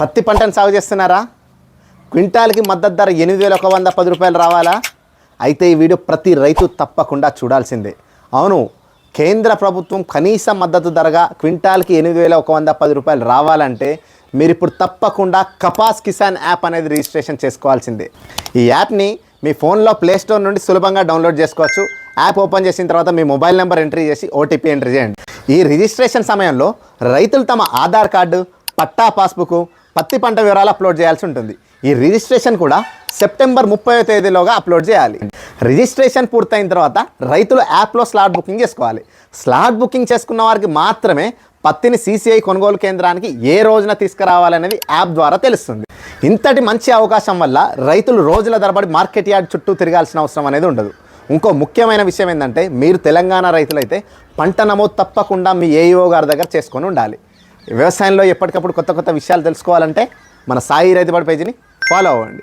పత్తి పంటను సాగు చేస్తున్నారా? క్వింటాల్కి మద్దతు ధర ఎనిమిది వేల ఒక వంద పది రూపాయలు రావాలా? అయితే ఈ వీడియో ప్రతి రైతు తప్పకుండా చూడాల్సిందే. అవును కేంద్ర ప్రభుత్వం కనీస మద్దతు ధరగా క్వింటాల్కి ఎనిమిది వేల ఒక వంద పది రూపాయలు రావాలంటే మీరు ఇప్పుడు తప్పకుండా కపాస్ కిసాన్ యాప్ అనేది రిజిస్ట్రేషన్ చేసుకోవాల్సిందే. ఈ యాప్ని మీ ఫోన్లో ప్లేస్టోర్ నుండి సులభంగా డౌన్లోడ్ చేసుకోవచ్చు. యాప్ ఓపెన్ చేసిన తర్వాత మీ మొబైల్ నెంబర్ ఎంట్రీ చేసి ఓటీపీ ఎంట్రీ చేయండి. ఈ రిజిస్ట్రేషన్ సమయంలో రైతులు తమ ఆధార్ కార్డు పట్టా పాస్బుక్ పత్తి పంట వివరాలు అప్లోడ్ చేయాల్సి ఉంటుంది. ఈ రిజిస్ట్రేషన్ కూడా సెప్టెంబర్ ముప్పై తేదీలోగా అప్లోడ్ చేయాలి. రిజిస్ట్రేషన్ పూర్తయిన తర్వాత రైతులు యాప్లో స్లాట్ బుకింగ్ చేసుకోవాలి. స్లాట్ బుకింగ్ చేసుకున్న వారికి మాత్రమే పత్తిని సీసీఐ కొనుగోలు కేంద్రానికి ఏ రోజున తీసుకురావాలనేది యాప్ ద్వారా తెలుస్తుంది. ఇంతటి మంచి అవకాశం వల్ల రైతులు రోజుల తరబడి మార్కెట్ యార్డ్ చుట్టూ తిరగాల్సిన అవసరం అనేది ఉండదు. ఇంకో ముఖ్యమైన విషయం ఏంటంటే మీరు తెలంగాణ రైతులైతే పంట నమోదు తప్పకుండా మీ ఏఈఓ గారి దగ్గర చేసుకొని ఉండాలి. వ్యవసాయంలో ఎప్పటికప్పుడు కొత్త కొత్త విషయాలు తెలుసుకోవాలంటే మన సాయి రైతుబడి పేజీని ఫాలో అవ్వండి.